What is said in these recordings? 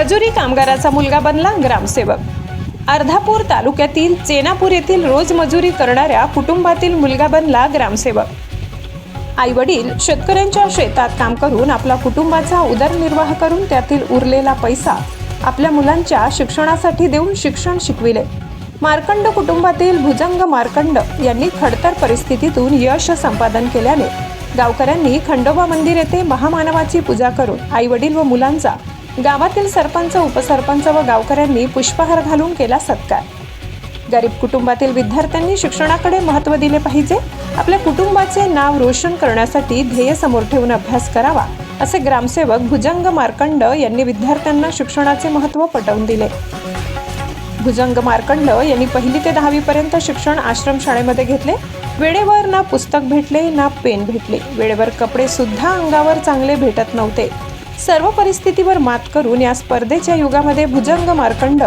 मजुरी कामगाराचा मुलगा बनला ग्रामसेवक. अर्धापूर तालुक्यातील चेनापूर येथील रोज मजुरी करणाऱ्या कुटुंबातील मुलगा बनला ग्रामसेवक. आई वडील शेतकऱ्यांच्या शेतात काम करून आपला कुटुंबाचा उदरनिर्वाह करून त्यातील उरलेला पैसा आपल्या मुलांच्या शिक्षणासाठी देऊन शिक्षण शिकविले. मार्कंड कुटुंबातील भुजंग मार्कंड यांनी खडतर परिस्थितीतून यश संपादन केल्याने गावकऱ्यांनी खंडोबा मंदिर येथे महामानवाची पूजा करून आई वडील व मुलांचा गावातील सरपंच उपसरपंच व गावकऱ्यांनी पुष्पहार घालून केला सत्कार. गरीब कुटुंबातील विद्यार्थ्यांनी शिक्षणाकडे महत्त्व दिले पाहिजे. आपल्या कुटुंबाचे नाव रोशन करण्यासाठी ध्येय समोर ठेवून अभ्यास करावा असे ग्रामसेवक भुजंग मार्कंड यांनी विद्यार्थ्यांना शिक्षणाचे महत्त्व पटवून दिले. भुजंग मार्कंड यांनी पहिली ते दहावी पर्यंत शिक्षण आश्रमशाळेमध्ये घेतले. वेळेवर ना पुस्तक भेटले ना पेन भेटले. वेळेवर कपडे सुद्धा अंगावर चांगले भेटत नव्हते. सर्व परिस्थितीवर मात करून या स्पर्धेच्या युगामध्ये भुजंग मार्कंड.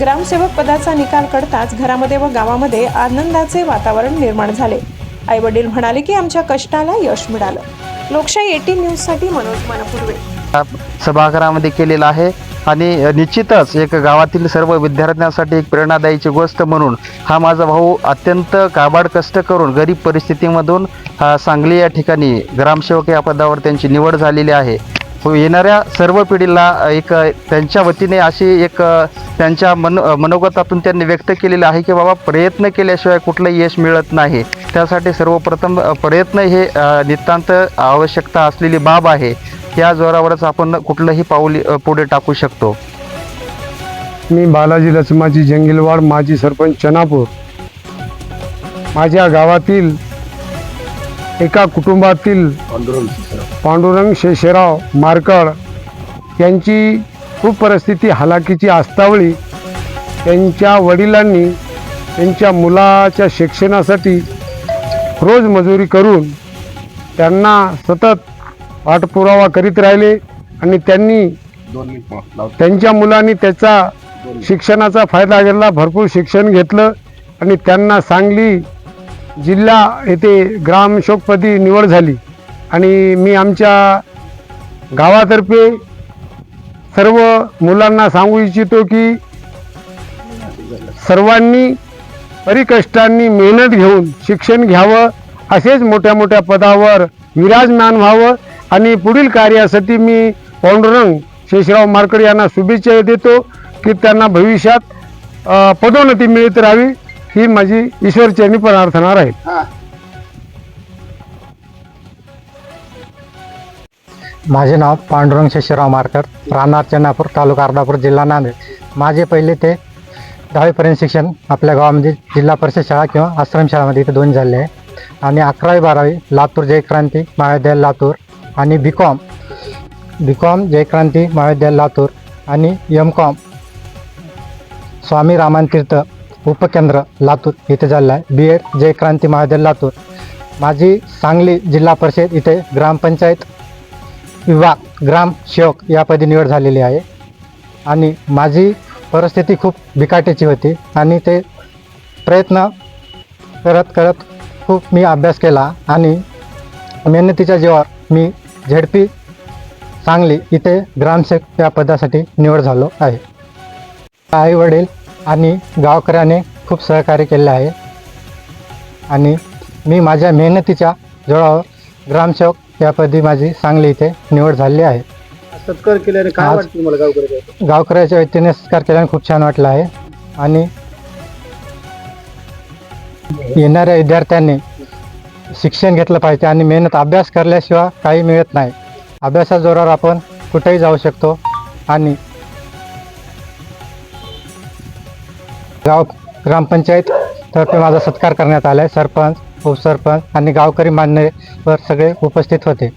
ग्रामसेवक पदाचा निकाल कळताच घरामध्ये व गावामध्ये आनंदाचे वातावरण निर्माण झाले. आई वडील म्हणाले की आमच्या कष्टाला यश मिळालं. लोकशाही एटीन न्यूजसाठी मनोज मनपूर्वे. सभागृहामध्ये केलेला आहे आणि निश्चितच एक गावातील सर्व विद्यार्थ्यांसाठी एक प्रेरणादायीची गोष्ट म्हणून हा माझा भाऊ अत्यंत काबाड कष्ट करून गरीब परिस्थितीमधून सांगली या ठिकाणी ग्रामसेवक या पदावर त्यांची निवड झालेली आहे. हो, येणाऱ्या सर्व पिढीला एक त्यांच्या वतीने अशी एक त्यांच्या मन मनोगतातून त्यांनी व्यक्त केलेलं आहे की बाबा प्रयत्न केल्याशिवाय कुठलंही यश मिळत नाही. त्यासाठी सर्वप्रथम प्रयत्न हे नितांत आवश्यकता असलेली बाब आहे. या जोरावरच आपण कुठलंही पाऊल पुढे टाकू शकतो. मी बालाजी लचमाची जंगीलवाड माजी सरपंच चनापूर. माझ्या गावातील एका कुटुंबातील पांडुरंग शेषराव मारकळ यांची खूप परिस्थिती हलाखीची आस्तावळी त्यांच्या वडिलांनी त्यांच्या मुलाच्या शिक्षणासाठी रोज मजुरी करून त्यांना सतत पाठपुरावा करीत राहिले आणि त्यांनी त्यांच्या मुलांनी त्याचा शिक्षणाचा फायदा घेतला भरपूर शिक्षण घेतलं आणि त्यांना सांगली जिल्हा येथे ग्रामशोकपदी निवड झाली. आणि मी आमच्या गावातर्फे सर्व मुलांना सांगू इच्छितो की सर्वांनी परिकष्टांनी मेहनत घेऊन शिक्षण घ्यावं असेच मोठ्या मोठ्या पदावर विराजमान व्हावं आणि पुढील कार्यासाठी मी पांडुरंग शेषराव मारकड यांना शुभेच्छा देतो की त्यांना भविष्यात पदोन्नती मिळत राहावी ही माझी ईश्वरचरणी प्रार्थना राहील माझे नाव पांडुरंग शशिराव मारकर राहणार चेन्नापूर तालुका अर्धापूर जिल्हा नांदेड. माझे पहिले ते दहावीपर्यंत शिक्षण आपल्या गावामध्ये जिल्हा परिषद शाळा किंवा आश्रमशाळामध्ये इथे दोन झाले आहे. आणि अकरावी बारावी लातूर जयक्रांती महाविद्यालय लातूर आणि बी कॉम बी कॉम जयक्रांती महाविद्यालय लातूर आणि एम कॉम. स्वामी रामानतीर्थ उपकेंद्र लातूर इथे झालं आहे. बी एड जयक्रांती महाविद्यालय लातूर. माझी सांगली जिल्हा परिषद इथे ग्रामपंचायत विभाग ग्राम सेवक यापदी निवड झालेली आहे. आणि माझी परिस्थिती खूप बिकाटीची होती आणि ते प्रयत्न करत करत खूप मी अभ्यास केला आणि मेहनतीच्या जीवावर मी झेडपी सांगली इथे ग्रामसेवक या पदासाठी निवड झालो आहे. आई वडील आणि गावकऱ्याने खूप सहकार्य केले आहे. आणि मी माझ्या मेहनतीच्या जोरावर ग्रामसेवक यापदी माझी सांगली इथे निवड झालेली आहे. सत्कार केल्याने काय आज- वाटतं तुम्हाला गावकरी गावकऱ्याच्या वतीने सत्कार केल्याने खूप छान वाटलं आहे. आणि येणाऱ्या विद्यार्थ्यांनी शिक्षण घेतलं पाहिजे आणि मेहनत अभ्यास करल्याशिवाय काही मिळत नाही. अभ्यासा जोरावर आपण कुठेही जाऊ शकतो आणि गाव ग्रामपंचायत तर्फे माझा सत्कार करण्यात आला आहे सरपंच उपसरपंच आणि गावकरी मान्यवर सगळे उपस्थित होते.